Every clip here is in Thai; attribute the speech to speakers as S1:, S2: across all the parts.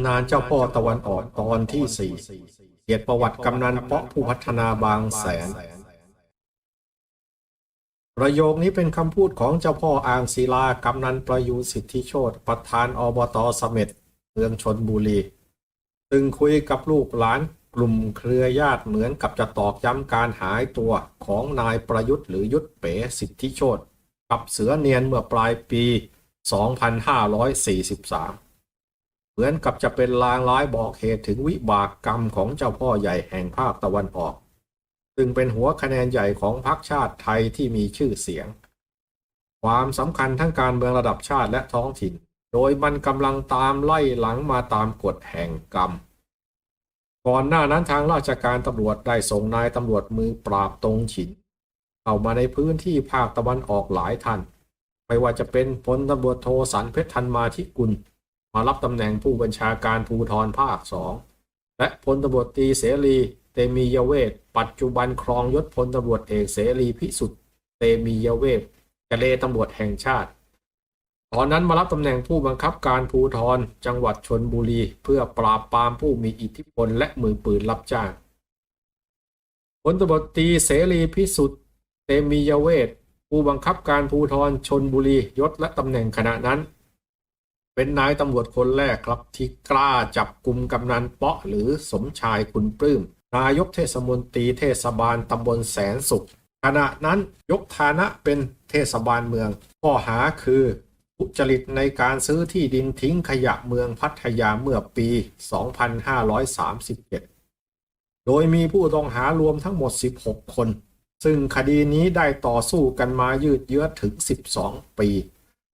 S1: ำนานเจ้าพ่อตะวันออกตอนที่สี่เกียรติประวัติกำนันเปาะผู้พัฒนาบางแสน ประโยคนี้เป็นคำพูดของเจ้าพ่ออ่างศิลากำนันประยูสิทธิโชตประธานอบตสเม็ดเมืองชนบุรีซึ่งคุยกับลูกหลานกลุ่มเครือญาติเหมือนกับจะตอกย้ำการหายตัวของนายประยุทธ์หรือยุทธเป๋สิทธิโชตกับเสือเนียนเมื่อปลายปี 2543 มือนกับจะเป็นลางร้ายบอกเหตุถึงวิบากกรรมของเจ้าพ่อใหญ่แห่งภาคตะวันออก ซึ่งเป็นหัวคะแนนใหญ่ของพรรคชาติไทยที่มีชื่อเสียง ความสำคัญทั้งการเมืองระดับชาติและท้องถิ่น โดยมันกำลังตามไล่หลังมาตามกฎแห่งกรรม ก่อนหน้านั้นทางราชการตำรวจได้ส่งนายตำรวจมือปราบตรงฉิน เข้ามาในพื้นที่ภาคตะวันออกหลายท่าน ไม่ว่าจะเป็นพลตำรวจโทสันเพชรธันมาธิกุล มารับตำแหน่งผู้บัญชาการภูธรภาคสองและพลตำรวจตรีเสรีเตมียเวทปัจจุบันครองยศพลตำรวจเอกเสรีพิสุทธิ์เตมียเวทกเลตำรวจแห่งชาติ ตอนนั้นมารับตำแหน่งผู้บังคับการภูธรจังหวัดชนบุรี เพื่อปราบปรามผู้มีอิทธิพลและมือปืนรับจ้างพลตำรวจตรีเสรีพิสุทธิ์เตมียเวทผู้บังคับการภูธรชนบุรียศและตำแหน่งขณะนั้น เป็นนายตำรวจคนแรกครับที่กล้าจับกลุ่มกำนันเปาะหรือสมชายคุณปลื้มนายกเทศมนตรีเทศบาลตำบลแสนสุข ขณะนั้นยกฐานะเป็นเทศบาลเมือง ข้อหาคือทุจริตในการซื้อที่ดินทิ้งขยะเมืองพัทยาเมื่อปี 2537 โดยมีผู้ต้องหารวมทั้งหมด 16 คน ซึ่งคดีนี้ได้ต่อสู้กันมายืดเยื้อถึง 12 ปี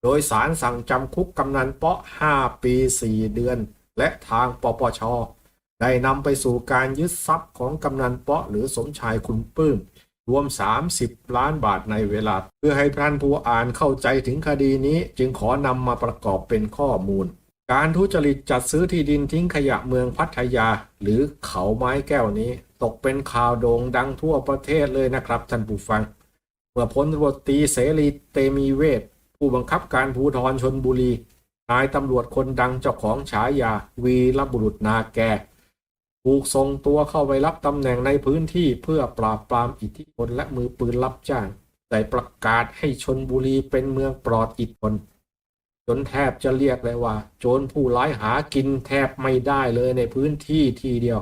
S1: โดยสารสั่งจำคุกกำนันเปาะ 5 ปี 4 เดือน และทางปปช ได้นำไปสู่การยึดทรัพย์ของกำนันเปาะหรือสมชายคุณปื้ม รวม 30 ล้านบาทในเวลา เพื่อให้ท่านผู้อ่านเข้าใจถึงคดีนี้จึงขอนำมาประกอบเป็นข้อมูล การทุจริตจัดซื้อที่ดินทิ้งขยะเมืองพัทยา หรือเขาไม้แก้วนี้ ตกเป็นข่าวโด่งดังทั่วประเทศเลยนะครับท่านผู้ฟังเมื่อพลตรวจตีเสรีเตมีเวท ผู้บังคับการภูธรชนบุรี นายตำรวจคนดังเจ้าของฉายาวีรบุรุษนาแก ถูกส่งตัวเข้าไปรับตำแหน่งในพื้นที่เพื่อปราบปรามอิทธิพลและมือปืนรับจ้างได้ประกาศให้ชนบุรีเป็นเมืองปลอดอิทธิพลจนแทบจะเรียกเลยว่า โจรผู้ร้ายหากินแทบไม่ได้เลยในพื้นที่ทีเดียว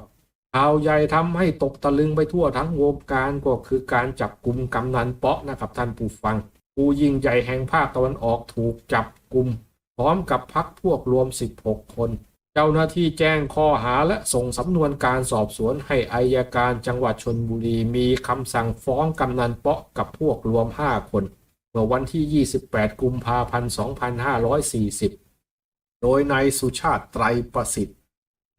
S1: ข่าวใหญ่ทำให้ตกตะลึงไปทั่วทั้งวงการก็คือการจับกลุ่มกำนันเปาะนะครับท่านผู้ฟัง ผู้ยิ่งใหญ่แห่งภาคตะวันออกถูกจับกลุ่ม พร้อมกับพักพวกรวม 16 คน เจ้าหน้าที่แจ้งข้อหาและส่งสำนวนการสอบสวนให้อายการจังหวัดชนบุรีมีคำสั่งฟ้องกำนันเปาะกับพวกรวม 5 คนเมื่อวันที่ 28 กุมภาพันธ์ 2540 โดยนายสุชาติไตรประสิทธิ์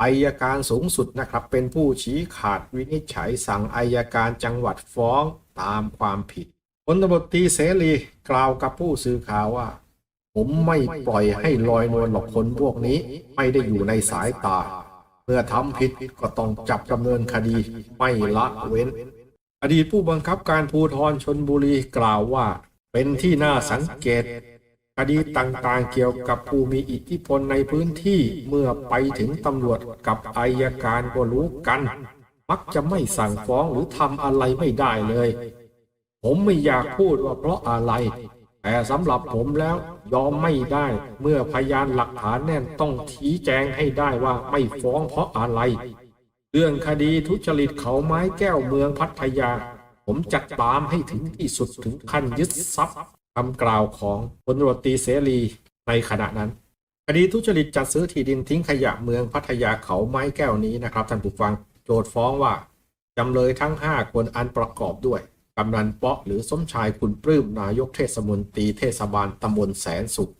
S1: อายการสูงสุดนะครับ เป็นผู้ชี้ขาดวินิจฉัยสั่งอายการจังหวัดฟ้องตามความผิด พลตำรวจตรีเสรีกล่าวกับผู้สื่อข่าวว่า ผมไม่ปล่อยให้ลอยนวลหรอกคนพวกนี้ไม่ได้อยู่ในสายตา เมื่อทำผิดก็ต้องจับดำเนินคดีไม่ละเว้น อดีตผู้บังคับการภูธรชนบุรีกล่าวว่า เป็นที่น่าสังเกตคดีต่างๆเกี่ยวกับผู้มีอิทธิพลในพื้นที่เมื่อไปถึงตำรวจกับอายการก็รู้กัน มักจะไม่สั่งฟ้องหรือทำอะไรไม่ได้เลย ผมไม่อยากพูดว่าเพราะอะไร แต่สำหรับผมแล้วยอมไม่ได้ เมื่อพยานหลักฐานแน่นต้องชี้แจงให้ได้ว่าไม่ฟ้องเพราะอะไร เรื่องคดีทุจริตเขาไม้แก้วเมืองพัทยา ผมจัดตามให้ถึงที่สุดถึงขั้นยึดทรัพย์คำกล่าวของพลรตีเสรีในขณะนั้นคดีทุจริตจัดซื้อที่ดินทิ้งขยะเมืองพัทยาเขาไม้แก้วนี้นะครับท่านผู้ฟังโจทย์ฟ้องว่าจำเลยทั้ง 5 คนอันประกอบด้วย กำนันเปาะหรือสมชายคุณปลื้มนายกเทศมนตรีเทศบาลตำบลแสนสุข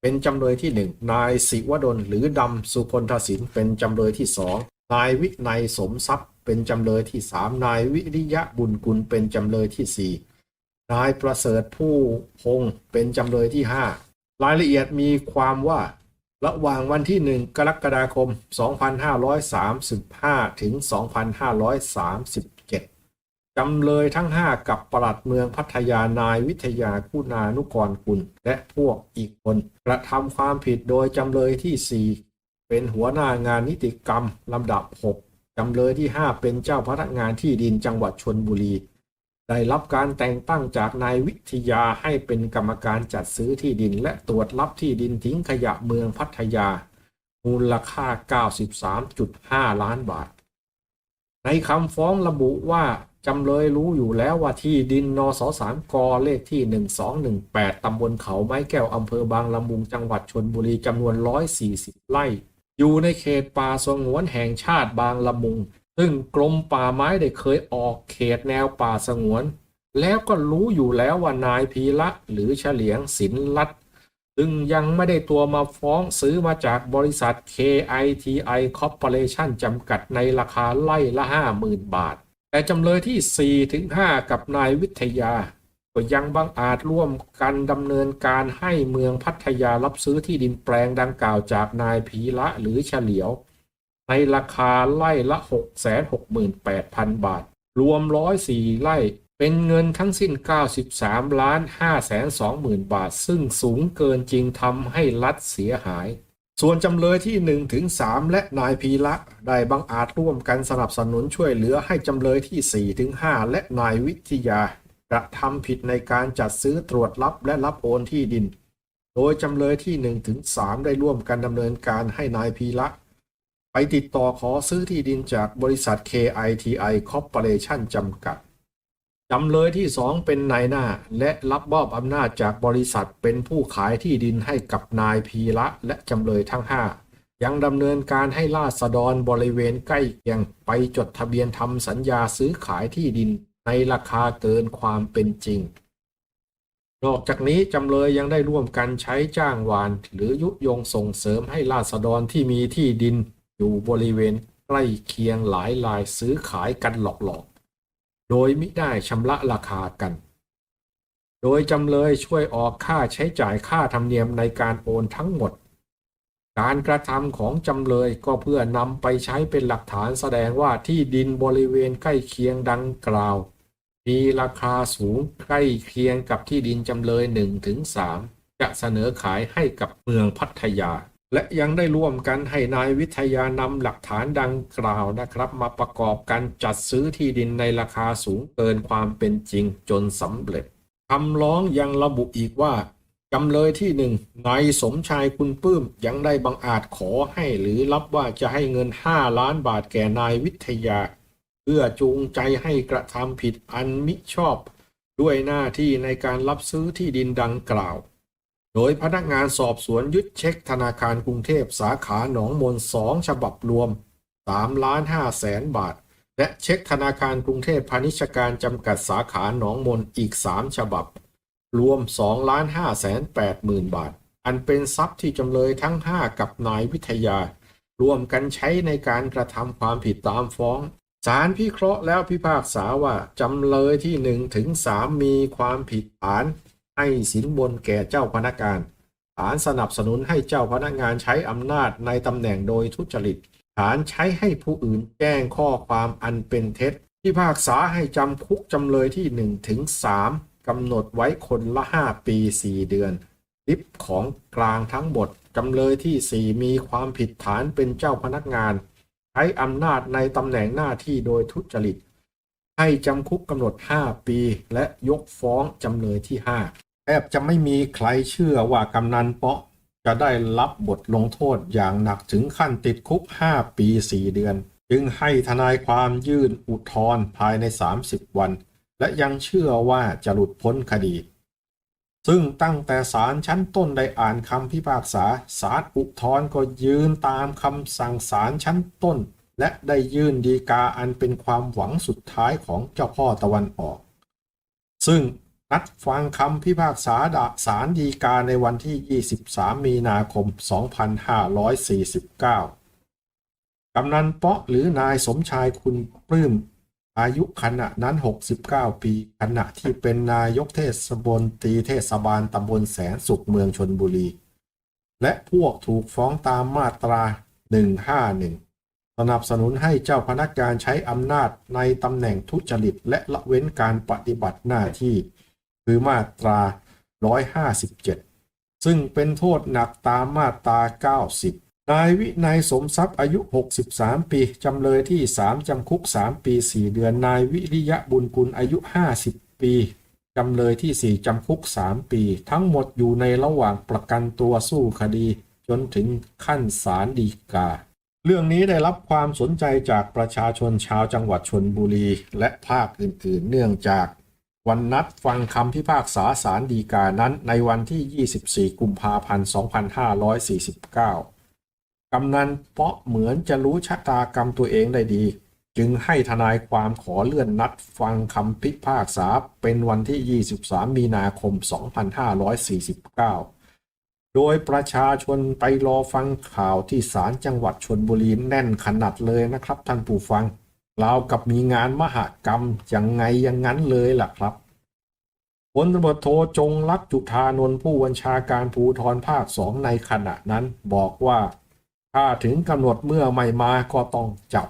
S1: เป็นจำเลยที่ 1 นายศิวดลหรือดำสุพลทศินเป็นจำเลยที่2นายวินัยสมทรัพย์ เป็นจำเลยที่3นายวิริยะบุญกุลเป็นจำเลยที่4นายประเสริฐผู้พงเป็นจำเลยที่5รายละเอียดมีความว่าระหว่างวันที่ 1 กรกฎาคม 2535 ถึง 2537 จำเลยทั้ง 5 กับปลัดเมืองพัทยานายวิทยาคุณานุกรกุลและพวกอีกคนกระทำความผิดโดยจำเลยที่เป็นหัวหน้างานนิติกรรมลำดับ 6 จำเลยที่ 5 เป็นเจ้าพนักงานที่ดินจังหวัดชนบุรี ได้รับการแต่งตั้งจากนายวิทยาให้เป็นกรรมการจัดซื้อที่ดิน และตรวจรับที่ดินทิ้งขยะเมืองพัทยา มูลค่า 93.5 ล้านบาท ในคำฟ้องระบุว่า จำเลยรู้อยู่แล้วว่าที่ดินนสสามกเลขที่ 1218 ตำบลเขาไม้แก้ว อำเภอบางละมุง จังหวัดชนบุรีจำนวน 140 ไร่ อยู่ในเขตป่าสงวนแห่งชาติบางละมุง ซึ่งกรมป่าไม้ได้เคยออกเขตแนวป่าสงวน แล้วก็รู้อยู่แล้วว่านายพีละหรือเฉลียงศิลลัดซึ่งยังไม่ได้ตัวมาฟ้องซื้อมาจากบริษัท KITI Corporation จำกัดในราคาไล่ละ 50,000 บาท แต่จำเลยที่ 4 ถึง 5 กับนายวิทยา ก็ยังบังอาจร่วมกันดำเนินการให้เมืองพัทยารับซื้อที่ดินแปลงดังกล่าวจากนายพีละหรือเฉลียว ในราคาไล่ละ 668,000 บาท รวม 104ไร่เป็นเงินทั้งสิ้น 93 ล้าน5แสน2หมื่นบาท ซึ่งสูงเกินจริงทำให้รัฐเสียหาย ส่วนจำเลยที่ 1 ถึง 3 และนายพีละได้บังอาจร่วมกันสนับสนุนช่วยเหลือให้จำเลยที่ 4 ถึง 5 และนายวิทยากระทำผิดในการจัดซื้อตรวจรับและรับโอนที่ดิน โดยจำเลยที่ 1 ถึง 3 ได้ร่วมกันดำเนินการให้นายพีละ ไปติดต่อขอซื้อที่ดินจากบริษัท KITI Corporation จำกัด จำเลยที่สองเป็นนายหน้า และรับมอบอำนาจจากบริษัทเป็นผู้ขายที่ดินให้กับนายพีละและจำเลยทั้ง5ยังดำเนินการให้ราษฎรบริเวณใกล้เคียงไปจดทะเบียนทำสัญญาซื้อขายที่ดินในราคาเกินความเป็นจริง นอกจากนี้จำเลยยังได้ร่วมกันใช้จ้างวาน หรือยุยงส่งเสริมให้ราษฎรที่มีที่ดินอยู่บริเวณใกล้เคียงหลายรายซื้อขายกันหลอกๆ โดยมิได้ชำระราคากัน โดยจำเลยช่วยออกค่าใช้จ่ายค่าธรรมเนียมในการโอนทั้งหมด การกระทำของจำเลยก็เพื่อนำไปใช้เป็นหลักฐานแสดงว่าที่ดินบริเวณใกล้เคียงดังกล่าว มีราคาสูงใกล้เคียงกับที่ดินจำเลย1ถึง3จะเสนอขายให้กับเมืองพัทยา และยังได้ร่วมกันให้นายวิทยานำหลักฐานดังกล่าวนะครับ มาประกอบการจัดซื้อที่ดินในราคาสูงเกินความเป็นจริงจนสำเร็จคำร้องยังระบุอีกว่าจำเลยที่หนึ่งนายสมชายคุณปื้มยังได้บังอาจขอให้หรือรับว่าจะให้เงิน 5 ล้านบาทแก่นายวิทยา เพื่อจูงใจให้กระทำผิดอันมิชอบ ด้วยหน้าที่ในการรับซื้อที่ดินดังกล่าว โดยพนักงานสอบสวนยึดเช็คธนาคารกรุงเทพสาขาหนองมนสองฉบับรวม3ล้าน5แสนบาท และเช็คธนาคารกรุงเทพพาณิชการจำกัดสาขาหนองมนอีก 3 ฉบับ รวม2ล้าน5แสน8หมื่นบาท อันเป็นทรัพย์ที่จำเลยทั้ง 5 กับนายวิทยา รวมกันใช้ในการกระทำความผิดตามฟ้องศาลพิเคราะห์แล้วพิพากษาว่าจำเลยที่1ถึง3มีความผิดฐาน ให้สินบนแก่เจ้าพนักงาน ฐานสนับสนุนให้เจ้าพนักงานใช้อำนาจในตำแหน่งโดยทุจริต ฐานใช้ให้ผู้อื่นแจ้งข้อความอันเป็นเท็จพิพากษาให้จำคุกจำเลยที่1ถึง3กำหนดไว้คนละ 5 ปี 4 เดือนลิฟของกลางทั้งหมดจำเลยที่ 4 มีความผิดฐานเป็นเจ้าพนักงาน ใช้อำนาจในตำแหน่งหน้าที่โดยทุจริต ให้จำคุกกำหนด 5 ปี และยกฟ้องจำเลยที่ 5 แทบจะไม่มีใครเชื่อว่ากำนันเปาะจะได้รับบทลงโทษอย่างหนักถึงขั้นติดคุก 5 ปี 4 เดือน จึงให้ทนายความยื่นอุทธรณ์ภายใน 30 วัน และยังเชื่อว่าจะหลุดพ้นคดี ซึ่งตั้งแต่ศาลชั้นต้นได้อ่านคำพิพากษาศาลอุทธรณ์ก็ยืนตามคำสั่งศาลชั้นต้น และได้ยื่นดีกาอันเป็นความหวังสุดท้ายของเจ้าพ่อตะวันออก ซึ่ง นัดฟังคำพิพากษาศาลฎีกาในวันที่ 23 มีนาคม 2549 กำนันเปาะหรือนายสมชายคุณปลื้ม อายุขณะนั้น 69 ปี ขณะที่เป็นนายกเทศบนตรีเทศบาลตำบลแสนสุขเมืองชนบุรี และพวกถูกฟ้องตามมาตรา 151สนับสนุนให้เจ้าพนักงานใช้อำนาจในตำแหน่งทุจริตและละเว้นการปฏิบัติหน้าที่ คือมาตรา 157 ซึ่งเป็นโทษหนักตามมาตรา 90 นายวินัยสมทรัพย์อายุ 63 ปี จำเลยที่ 3 จำคุก 3 ปี 4 เดือน นายวิริยะบุญกุลอายุ 50 ปี จำเลยที่ 4 จำคุก 3 ปี ทั้งหมดอยู่ในระหว่างประกันตัวสู้คดี จนถึงขั้นศาลฎีกาเรื่องนี้ได้รับความสนใจจากประชาชนชาวจังหวัดชนบุรีและภาคอื่น ๆ เนื่องจาก วันนัดฟังคำพิพากษาศาลฎีกานั้นในวันที่ 24 กุมภาพันธ์ 2549 กำนันเปาะเหมือนจะรู้ชะตากรรมตัวเองได้ดี จึงให้ทนายความขอเลื่อนนัดฟังคำพิพากษาเป็นวันที่ 23 มีนาคม 2549 โดยประชาชนไปรอฟังข่าวที่ศาลจังหวัดชนบุรีแน่นขนาดเลยนะครับท่านผู้ฟัง เรากับมีงานมหกรรมยังไงอยังงั้นเลยล่ะครับพลตำรวจโทจงรักจุธานนท์ผู้บัญชาการภูธรภาคสองในขณะนั้นบอกว่า ถ้าถึงกำหนดเมื่อไม่มาก็ต้องจับ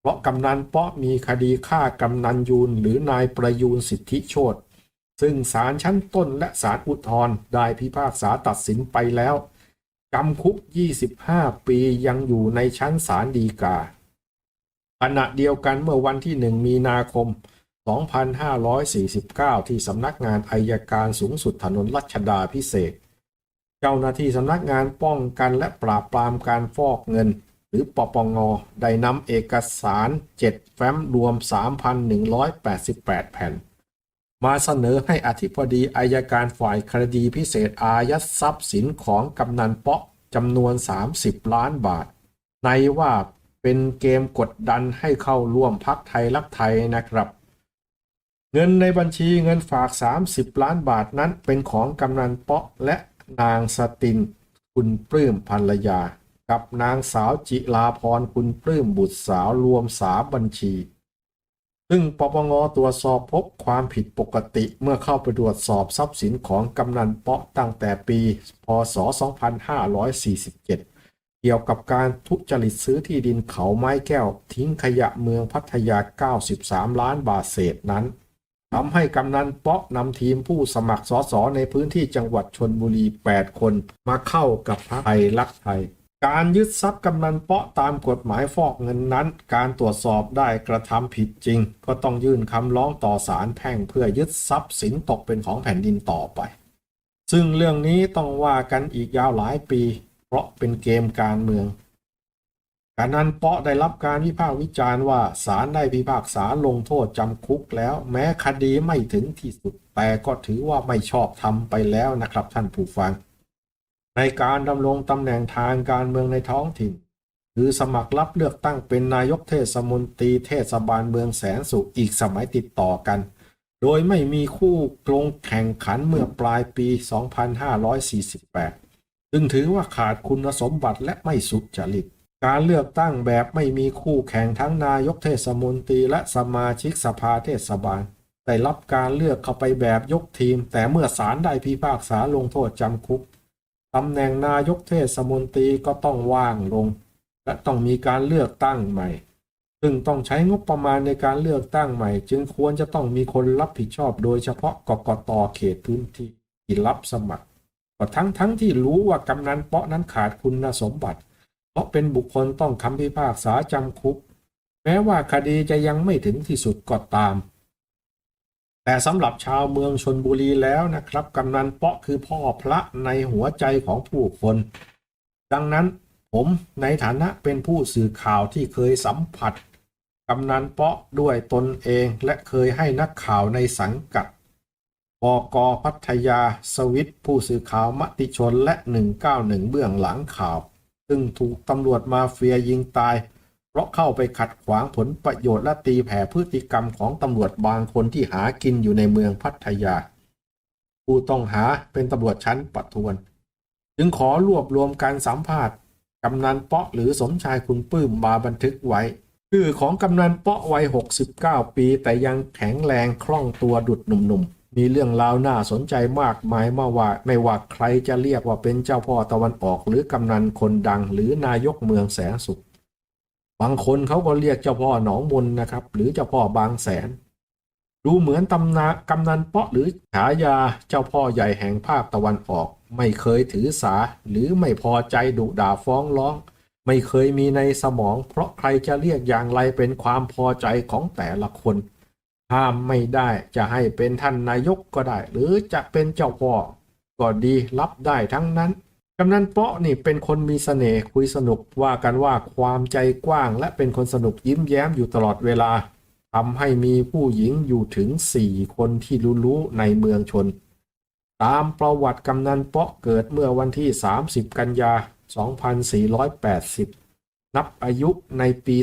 S1: เพราะกำนันเปาะมีคดีฆ่ากำนันยูนหรือนายประยูนสิทธิโชตซึ่งศาลชั้นต้นและศาลอุทธรณ์ได้พิพากษาตัดสินไปแล้วจำคุก 25 ปียังอยู่ในชั้นศาลฎีกา ขณะเดียวกันเมื่อวันที่ 1 มีนาคม 2549 ที่สำนักงานอายการสูงสุดถนนรัชดาพิเศษ เจ้าหน้าที่สำนักงานป้องกันและปราบปรามการฟอกเงิน หรือปปงได้นำเอกสาร 7 แฟ้มรวม 3,188 แผ่น มาเสนอให้อธิบดีอายการฝ่ายคดีพิเศษอายัดทรัพย์สินของกำนันเปาะจำนวน 30 ล้านบาท ในว่า เป็นเกมกดดันให้เข้าร่วมพักไทยรักไทยนะครับ เงินในบัญชีเงินฝาก 30 ล้านบาทนั้นเป็นของกำนันเปาะและนางสติน คุณปลื้มภรรยา กับนางสาวจิลาพรคุณปลื้มบุตรสาวรวมสามบัญชี ซึ่งปปงตรวจสอบพบความผิดปกติเมื่อเข้าไปตรวจสอบทรัพย์สินของกำนันเปาะตั้งแต่ปี พศ 2547 เกี่ยวกับการทุจริตซื้อที่ดินเขาไม้แก้ว ทิ้งขยะเมืองพัทยา 93 ล้านบาทเศษนั้นทำให้กำนันเปาะนำทีมผู้สมัครสสในพื้นที่จังหวัดชนบุรี 8 คนมาเข้ากับพรรคไทยรักไทย การยึดทรัพย์กำนันเปาะตามกฎหมายฟอกเงินนั้น การตรวจสอบได้กระทำผิดจริง ก็ต้องยื่นคำร้องต่อศาลแพ่งเพื่อยึดทรัพย์สินตกเป็นของแผ่นดินต่อไป ซึ่งเรื่องนี้ต้องว่ากันอีกยาวหลายปี เพราะเป็นเกมการเมืองการนั้นเปาะได้รับการวิพากษ์วิจารณ์ว่าศาลได้พิพากษาลงโทษจำคุกแล้ว แม้คดีไม่ถึงที่สุดแต่ก็ถือว่าไม่ชอบทำไปแล้วนะครับท่านผู้ฟัง ในการดำรงตำแหน่งทางการเมืองในท้องถิ่น คือสมัครรับเลือกตั้งเป็นนายกเทศมนตรีเทศบาลเมืองแสนสุขอีกสมัยติดต่อกัน โดยไม่มีคู่ลงแข่งขันเมื่อปลายปี 2548 ซึ่งถือว่าขาดคุณสมบัติและไม่สุจริต การเลือกตั้งแบบไม่มีคู่แข่งทั้งนายกเทศมนตรีและสมาชิกสภาเทศบาลได้รับการเลือกเข้าไปแบบยกทีม แต่เมื่อศาลได้พิพากษาลงโทษจำคุกตำแหน่งนายกเทศมนตรีก็ต้องว่างลง และต้องมีการเลือกตั้งใหม่ ซึ่งต้องใช้งบประมาณในการเลือกตั้งใหม่ จึงควรจะต้องมีคนรับผิดชอบโดยเฉพาะกกตเขตพื้นที่ที่รับสมัคร ทั้งทั้งที่รู้ว่ากำนันเปาะนั้นขาดคุณสมบัติ เพราะเป็นบุคคลต้องคำพิพากษาจำคุก แม้ว่าคดีจะยังไม่ถึงที่สุดก็ตาม แต่สำหรับชาวเมืองชนบุรีแล้วนะครับกำนันเปาะคือพ่อพระในหัวใจของผู้คน ดังนั้นผมในฐานะเป็นผู้สื่อข่าวที่เคยสัมผัสกำนันเปาะด้วยตนเองและเคยให้นักข่าวในสังกัด บกพัทยาสวิตผู้สื่อข่าวมติชนและ 191 เบื้องหลังข่าว ซึ่งถูกตำรวจมาเฟียยิงตาย เพราะเข้าไปขัดขวางผลประโยชน์และตีแผ่พฤติกรรมของตำรวจบางคนที่หากินอยู่ในเมืองพัทยา ผู้ต้องหาเป็นตำรวจชั้นประทวน จึงขอรวบรวมการสัมภาษณ์กำนันเปาะหรือสมชายคุณปื้มมาบันทึกไว้ชื่อของกำนันเปาะวัย 69 ปี แต่ยังแข็งแรงคล่องตัวดุดหนุ่มๆ มีเรื่องราวน่าสนใจมากมายมาว่าไม่ว่าใครจะเรียกว่าเป็นเจ้าพ่อตะวันออกหรือกำนันคนดังหรือนายกเมืองแสนสุข บางคนเขาก็เรียกเจ้าพ่อหนองมนนะครับ หรือเจ้าพ่อบางแสน ดูเหมือนตำนากำนันเปาะหรือฉายาเจ้าพ่อใหญ่แห่งภาคตะวันออก ไม่เคยถือสาหรือไม่พอใจดุด่าฟ้องร้อง ไม่เคยมีในสมอง เพราะใครจะเรียกอย่างไรเป็นความพอใจของแต่ละคน ห้ามไม่ได้จะให้เป็นท่านนายกก็ได้ หรือจะเป็นเจ้าพ่อก็ดีรับได้ทั้งนั้นกำนันเปาะนี่เป็นคนมีเสน่ห์คุยสนุกว่ากันว่าความใจกว้าง และเป็นคนสนุกยิ้มแย้มอยู่ตลอดเวลาทำให้มีผู้หญิงอยู่ถึงสี่คนที่รู้ๆในเมืองชน ตามประวัติกำนันเปาะเกิดเมื่อวันที่ 30 กันยา 2480 นับอายุในปี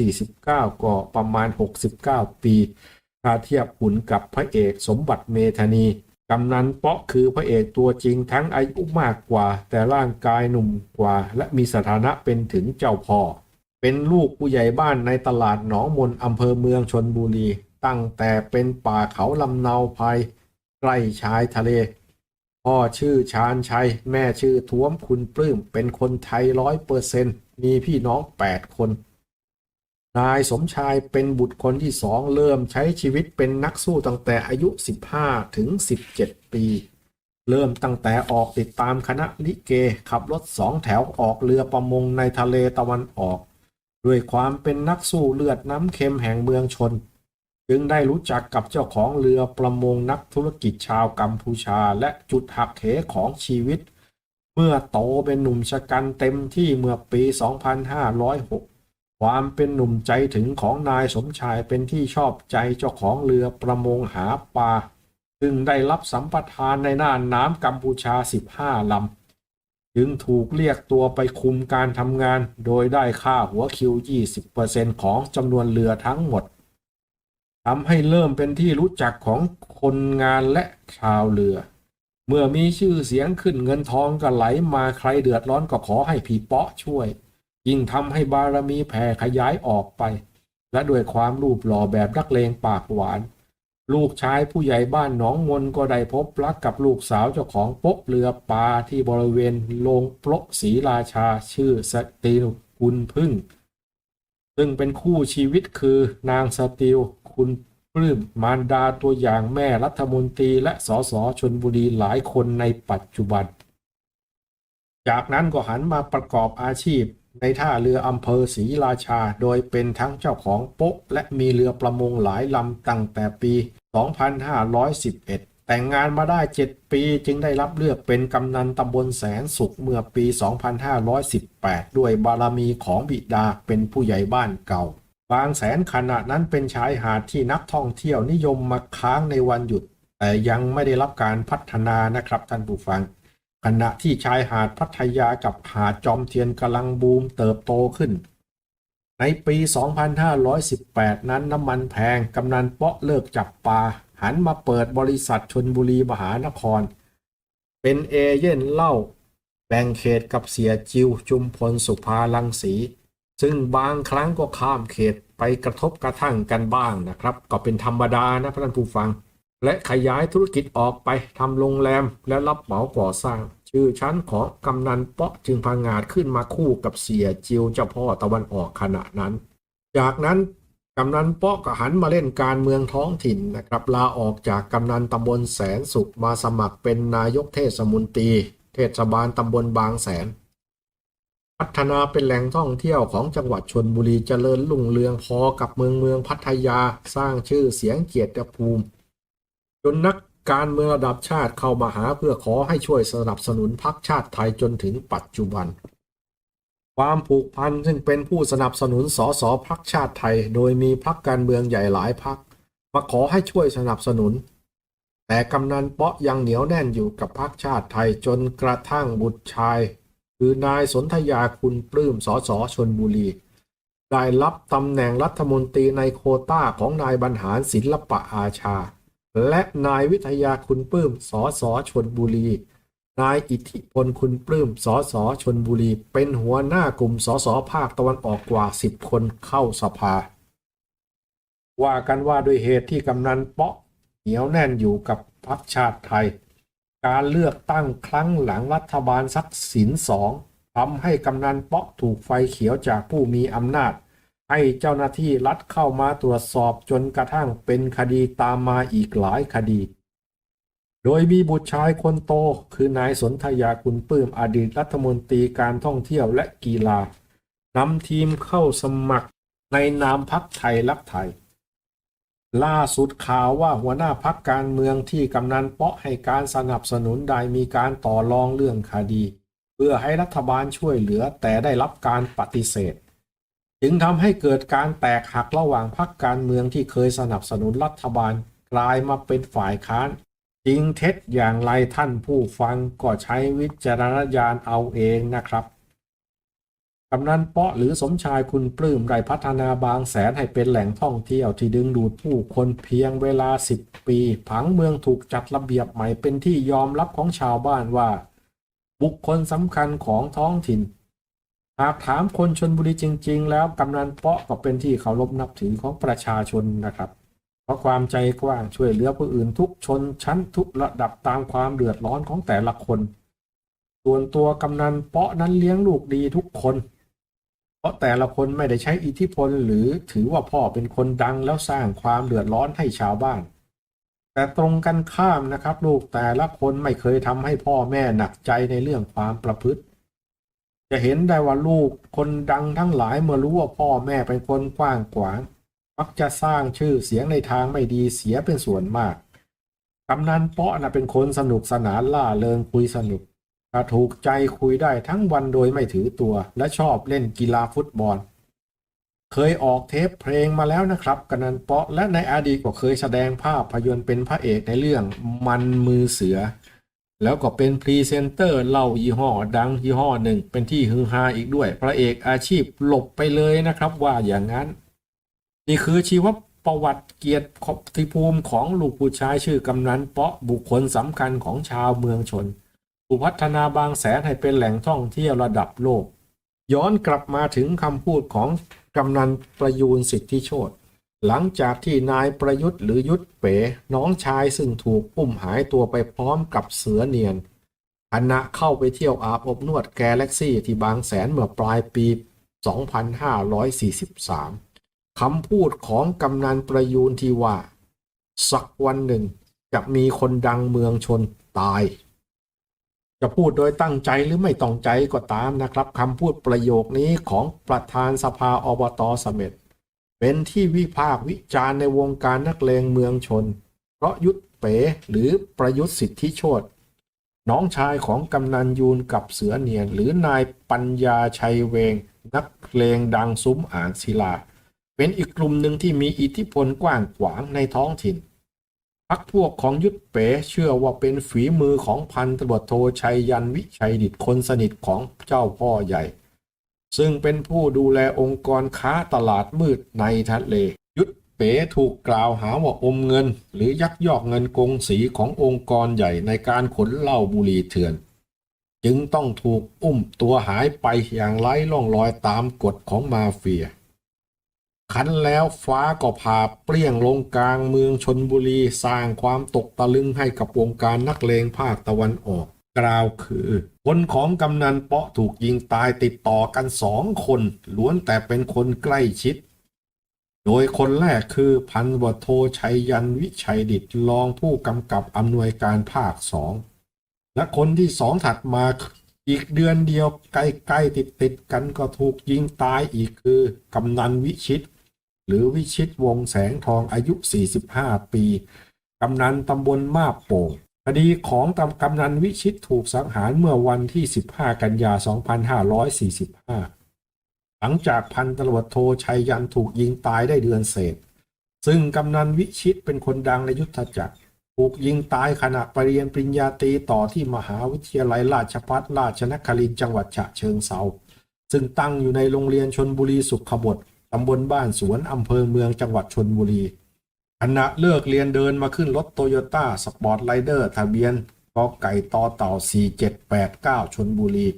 S1: 2549 ก็ประมาณ 69 ปีถ้าเทียบหุ่นกับพระเอกสมบัติเมธานีกำนันเปาะคือพระเอกตัวจริงทั้งอายุมากกว่า แต่ร่างกายหนุ่มกว่า และมีสถานะเป็นถึงเจ้าพ่อ เป็นลูกผู้ใหญ่บ้านในตลาดหนองมนอำเภอเมืองชนบุรี ตั้งแต่เป็นป่าเขาลำเนาภัยใกล้ชายทะเล พ่อชื่อชาญชัย แม่ชื่อท้วมคุณปลื้มเป็นคนไทยร้อยเปอร์เซนต์ มีพี่น้องแปดคน นายสมชายเป็นบุตรคนที่สองเริ่มใช้ชีวิตเป็นนักสู้ตั้งแต่อายุ 15 ถึง 17 ปี เริ่มตั้งแต่ออกติดตามคณะลิเกขับรถสองแถวออกเรือประมงในทะเลตะวันออก ด้วยความเป็นนักสู้เลือดน้ำเค็มแห่งเมืองชนจึงได้รู้จักกับเจ้าของเรือประมงนักธุรกิจชาวกัมพูชาและจุดหักเหของชีวิต เมื่อโตเป็นหนุ่มชะกันเต็มที่เมื่อปี 2506 ความเป็นหนุ่มใจถึงของนายสมชายเป็นที่ชอบใจเจ้าของเรือประมงหาปลาซึ่งได้รับสัมปทานในน่านน้ำกัมพูชา 15 ลำ จึงถูกเรียกตัวไปคุมการทำงาน โดยได้ค่าหัวคิว 20%ของจำนวนเรือทั้งหมดทำให้เริ่มเป็นที่รู้จักของคนงานและชาวเรือ เมื่อมีชื่อเสียงขึ้นเงินทองก็ไหลมาใครเดือดร้อนก็ขอให้ผีเปาะช่วย ยิ่งทำให้บารมีแผ่ขยายออกไป และด้วยความรูปหล่อแบบนักเลงปากหวาน ลูกชายผู้ใหญ่บ้านหนองมนก็ได้พบรักกับลูกสาวเจ้าของโป๊ะเรือปลาที่บริเวณโรงโปะศรีราชาชื่อสติลกุลพึ่ง ซึ่งเป็นคู่ชีวิตคือนางสติลคุณ ปลื้มมารดาตัวอย่างแม่รัฐมนตรีและสสชนบุรีหลายคนในปัจจุบัน จากนั้นก็หันมาประกอบอาชีพในท่าเรืออำเภอศรีราชา โดยเป็นทั้งเจ้าของโป๊ะ และมีเรือประมงหลายลำตั้งแต่ปี 2511 แต่งงานมาได้ 7 ปีจึงได้รับเลือกเป็นกำนันตำบลแสนสุขเมื่อปี 2518 ด้วยบารมีของบิดาเป็นผู้ใหญ่บ้านเก่า บางแสนขณะนั้นเป็นชายหาดที่นักท่องเที่ยวนิยมมาค้างในวันหยุด แต่ยังไม่ได้รับการพัฒนานะครับท่านผู้ฟัง ขณะที่ชายหาดพัทยากับหาดจอมเทียนกำลังบูมเติบโตขึ้น ในปี 2518 นั้นน้ำมันแพงกำนันเปาะเลิกจับปลาหันมาเปิดบริษัทชนบุรีมหานคร เป็นเอเย่นเล้าแบ่งเขตกับเสียจิวจุมพลสุภาลังสี ซึ่งบางครั้งก็ข้ามเขตไปกระทบกระทั่งกันบ้างนะครับ ก็เป็นธรรมดานะท่านผู้ฟัง และขยายธุรกิจออกไปทำโรงแรมและรับเหมาก่อสร้าง ชื่อชั้นของกำนันเปาะจึงพังงาดขึ้นมาคู่กับเสียจิวเจ้าพ่อตะวันออกขณะนั้น จากนั้นกำนันเปาะก็หันมาเล่นการเมืองท้องถิ่นนะครับลาออกจากกำนันตำบลแสนสุขมาสมัครเป็นนายกเทศมนตรี เทศบาลตำบลบางแสน พัฒนาเป็นแหล่งท่องเที่ยวของจังหวัดชนบุรีเจริญรุ่งเรืองพอกับเมืองเมืองพัทยาสร้างชื่อเสียงเกียรติภูมิ จนนักการเมืองระดับชาติเข้ามาหาเพื่อขอให้ช่วยสนับสนุนพรรคชาติไทยจนถึงปัจจุบัน ความผูกพันซึ่งเป็นผู้สนับสนุนสสพรรคชาติไทย โดยมีพรรคการเมืองใหญ่หลายพรรคมาขอให้ช่วยสนับสนุน แต่กำนันเปาะยังเหนียวแน่นอยู่กับพรรคชาติไทยจนกระทั่งบุตรชาย คือนายสนธยาคุณปลื้มสสชนบุรี ได้รับตำแหน่งรัฐมนตรีในโคต้าของนายบรรหารศิลปะอาชา และนายวิทยาคุณปลื้มสสชนบุรี นายอิทธิพลคุณปลื้มสสชนบุรี เป็นหัวหน้ากลุ่มสสภาคตะวันออกกว่า 10 คนเข้าสภา ว่ากันว่าด้วยเหตุที่กำนันเปาะเหนียวแน่นอยู่กับพรรคชาติไทย การเลือกตั้งครั้งหลังรัฐบาลทักษิณสองทำให้กำนันเปาะถูกไฟเขียวจากผู้มีอำนาจ ให้เจ้าหน้าที่รัฐเข้ามาตรวจสอบจนกระทั่งเป็นคดีตามมาอีกหลายคดี โดยมีบุตรชายคนโต คือนายสนธยาคุณปลื้มอดีตรัฐมนตรีการท่องเที่ยวและกีฬานำทีมเข้าสมัครในนามพักไทยรักไทย ล่าสุดข่าวว่าหัวหน้าพักการเมืองที่กำนันเปาะให้การสนับสนุนได้มีการต่อรองเรื่องคดี เพื่อให้รัฐบาลช่วยเหลือแต่ได้รับการปฏิเสธ จึงทำให้เกิดการแตกหักระหว่างพรรคการเมืองที่เคยสนับสนุนรัฐบาลกลายมาเป็นฝ่ายค้าน จริงเท็จอย่างไรท่านผู้ฟังก็ใช้วิจารณญาณเอาเองนะครับ กำนันเปาะหรือสมชายคุณปลื้มได้พัฒนาบางแสนให้เป็นแหล่งท่องเที่ยวที่ดึงดูดผู้คนเพียงเวลา 10 ปี ผังเมืองถูกจัดระเบียบใหม่เป็นที่ยอมรับของชาวบ้านว่า บุคคลสำคัญของท้องถิ่น หากถามคนชนบุรีจริง ๆ แล้วกำนันเปาะก็เป็นที่เคารพนับถือของประชาชนนะครับ เพราะความใจกว้างช่วยเหลือผู้อื่นทุกชนชั้นทุกระดับตามความเดือดร้อนของแต่ละคน ส่วนตัวกำนันเปาะนั้นเลี้ยงลูกดีทุกคน เพราะแต่ละคนไม่ได้ใช้อิทธิพลหรือถือว่าพ่อเป็นคนดังแล้วสร้างความเดือดร้อนให้ชาวบ้าน แต่ตรงกันข้ามนะครับ ลูกแต่ละคนไม่เคยทำให้พ่อแม่หนักใจในเรื่องความประพฤติ จะเห็นได้ว่าลูกคนดังทั้งหลายเมื่อรู้ว่าพ่อแม่เป็นคนกว้างขวาง มักจะสร้างชื่อเสียงในทางไม่ดีเสียเป็นส่วนมากกำนันเปาะนะเป็นคนสนุกสนานล่าเริงคุยสนุก ถ้าถูกใจคุยได้ทั้งวันโดยไม่ถือตัวและชอบเล่นกีฬาฟุตบอล เคยออกเทปเพลงมาแล้วนะครับกำนันเปาะและในอดีตก็เคยแสดงภาพยนตร์เป็นพระเอกในเรื่องมันมือเสือ แล้วก็เป็นพรีเซนเตอร์เหล้ายี่ห้อดังยี่ห้อหนึ่ง เป็นที่ฮือฮาอีกด้วย พระเอกอาชีพหลบไปเลยนะครับว่าอย่างนั้น นี่คือชีวประวัติเกียรติภูมิของลูกผู้ชายชื่อกำนันเปาะบุคคลสำคัญของชาวเมืองชน ผู้พัฒนาบางแสนให้เป็นแหล่งท่องเที่ยวระดับโลก ย้อนกลับมาถึงคำพูดของกำนันประยูนสิทธิโชตหลังจากที่นายประยุทธ์หรือยุทธเป๋น้องชายซึ่งถูกอุ้มหายตัวไปพร้อมกับเสือเนียนคณะเข้าไปเที่ยวอาบอบนวดแกลเล็กซี่ที่บางแสนเมื่อปลายปี 2543 คำพูดของกำนันประยูนที่ว่า สักวันหนึ่งจะมีคนดังเมืองชนตาย จะพูดโดยตั้งใจหรือไม่ต้องใจก็ตามนะครับคำพูดประโยคนี้ของประธานสภาอบตสเม็ดเป็นที่วิพากษ์วิจารณ์ในวงการนักเลงเมืองชน เพราะยุทธเป๋หรือประยุทธ์สิทธิโชตน้องชายของกำนันยูนกับเสือเนียน หรือนายปัญญาชัยเวง นักเพลงดังซุ้มอ่างศิลา เป็นอีกกลุ่มหนึ่งที่มีอิทธิพลกว้างขวางในท้องถิ่น พักพวกของยุทธเป๋เชื่อว่าเป็นฝีมือของพันตำรวจโทชัยยันวิชัยดิตคนสนิทของเจ้าพ่อใหญ่ ซึ่งเป็นผู้ดูแลองค์กรค้าตลาดมืดในทะเล ยุทธเป๋ถูกกล่าวหาว่าอมเงิน หรือยักยอกเงินกงสีขององค์กรใหญ่ในการขนเหล้าบุหรี่เถื่อน จึงต้องถูกอุ้มตัวหายไปอย่างไร้ร่องรอยตามกฎของมาเฟีย คันแล้วฟ้าก็ผ่าเปรี้ยงลงกลางเมืองชนบุรีสร้างความตกตะลึงให้กับวงการนักเลงภาคตะวันออก กล่าวคือคนของกำนันเปาะถูกยิงตายติดต่อกันสองคนล้วนแต่เป็นคนใกล้ชิด โดยคนแรกคือพันวโทชัยยันวิชัยดิตรองผู้กำกับอำนวยการภาคสองและคนที่สองถัดมาอีกเดือนเดียวใกล้ๆติดติดๆกันก็ถูกยิงตายอีกคือกำนันวิชิต หรือวิชิตวงแสงทองอายุ 45 ปี กำนันตำบลมาบโป่งคดีของตำกำนันวิชิตถูกสังหารเมื่อวันที่ 15 กันยา 2545 หลังจากพันตำรวจโทชัยยันถูกยิงตายได้เดือนเศษ ซึ่งกำนันวิชิตเป็นคนดังในยุทธจักร ถูกยิงตายขณะไปเรียนปริญญาตรีต่อที่มหาวิทยาลัยราชภัฏราชนครินทร์จังหวัดฉะเชิงเซาซึ่งตั้งอยู่ในโรงเรียนชนบุรีสุขบด ตำบลบ้านสวนอำเภอเมืองจังหวัดชนบุรีขณะเลิกเรียนเดินมาขึ้นรถโตโยต้าสปอร์ตไ i เดอร์ทะเบียนกอไก่ต่อเต่า 4789 ชนบุรี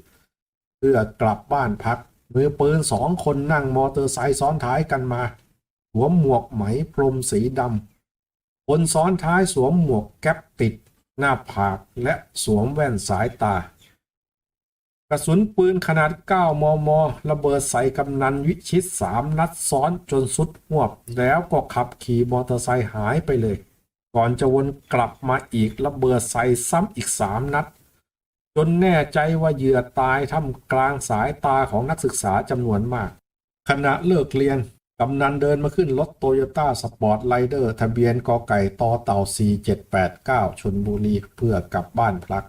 S1: เพื่อกลับบ้านพัก มือปืนสองคนนั่งมอเตอร์ไซค์ซ้อนท้ายกันมา สวมหมวกไหมพรมสีดำ คนซ้อนท้ายสวมหมวกแก๊ปติด หน้าผากและสวมแว่นสายตา กระสุนปืนขนาด 9 มม ระเบิดใส่กำนันวิชิตสามนัดซ้อนจนสุดหวบ แล้วก็ขับขี่มอเตอร์ไซค์หายไปเลย ก่อนจะวนกลับมาอีกระเบิดใส่ซ้ำอีกสามนัด จนแน่ใจว่าเหยื่อตายท่ามกลางสายตาของนักศึกษาจำนวนมาก ขณะเลิกเรียนกำนันเดินมาขึ้นรถโตโยต้าสปอร์ตไลเดอร์ทะเบียนกอไก่ต่อเต่า 4789 ชนบุรีเพื่อกลับบ้านพลัก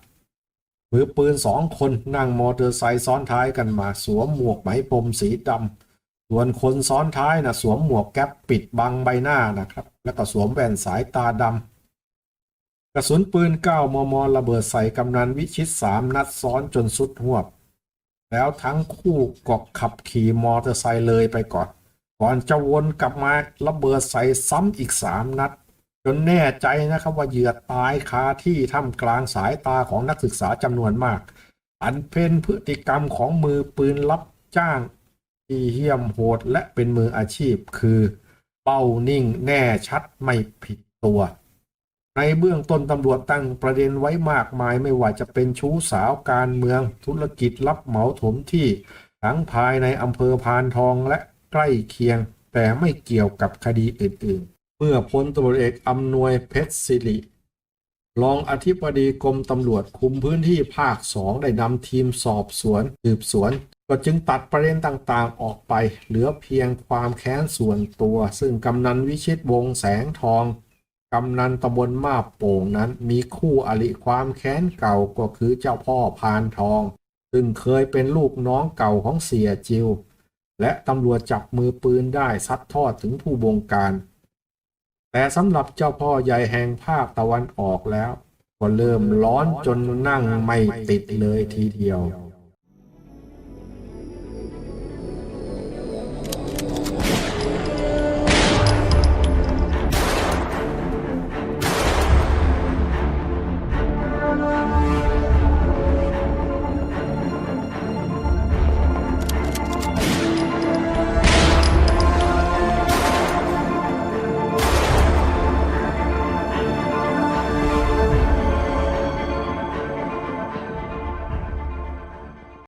S1: มือปืนสองคนนั่งมอเตอร์ไซค์ซ้อนท้ายกันมาสวมหมวกไหมพรมสีดำส่วนคนซ้อนท้ายนะสวมหมวกแก๊ปปิดบังใบหน้านะครับ แล้วก็สวมแว่นสายตาดำกระสุนปืน 9 มม ระเบิดใส่กำนันวิชิตสามนัดซ้อนจนสุดหวบ แล้วทั้งคู่ก็ขับขี่มอเตอร์ไซค์เลยไปก่อน ก่อนจะวนกลับมาระเบิดใส่ซ้ำอีกสามนัด จนแน่ใจนะครับว่าเหยื่อตายคาที่ท่ามกลางสายตาของนักศึกษาจำนวนมาก อันเป็นพฤติกรรมของมือปืนรับจ้างที่เหี้ยมโหดและเป็นมืออาชีพคือ เป้านิ่งแน่ชัดไม่ผิดตัว ในเบื้องต้นตำรวจตั้งประเด็นไว้มากมายไม่ว่าจะเป็นชู้สาวการเมืองธุรกิจรับเหมาถมที่ทั้งภายในอำเภอพานทองและใกล้เคียง แต่ไม่เกี่ยวกับคดีอื่นๆ มื่อพลตำรวจเอกอำนวยเพชรศิริรองอธิบดีกรมตำรวจคุมพื้นที่ภาคสองได้นำทีมสอบสวนสืบสวน ก็จึงตัดประเด็นต่างๆออกไป เหลือเพียงความแค้นส่วนตัว ซึ่งกำนันวิชิตวงแสงทองกำนันตำบลมาบโป่งนั้นมีคู่อริความแค้นเก่าก็คือเจ้าพ่อพานทอง ซึ่งเคยเป็นลูกน้องเก่าของเสียจิว และตำรวจจับมือปืนได้ซัดทอดถึงผู้บงการ แต่สำหรับเจ้าพ่อใหญ่แห่งภาคตะวันออกแล้ว ก็เริ่มร้อนจนนั่งไม่ติดเลยทีเดียว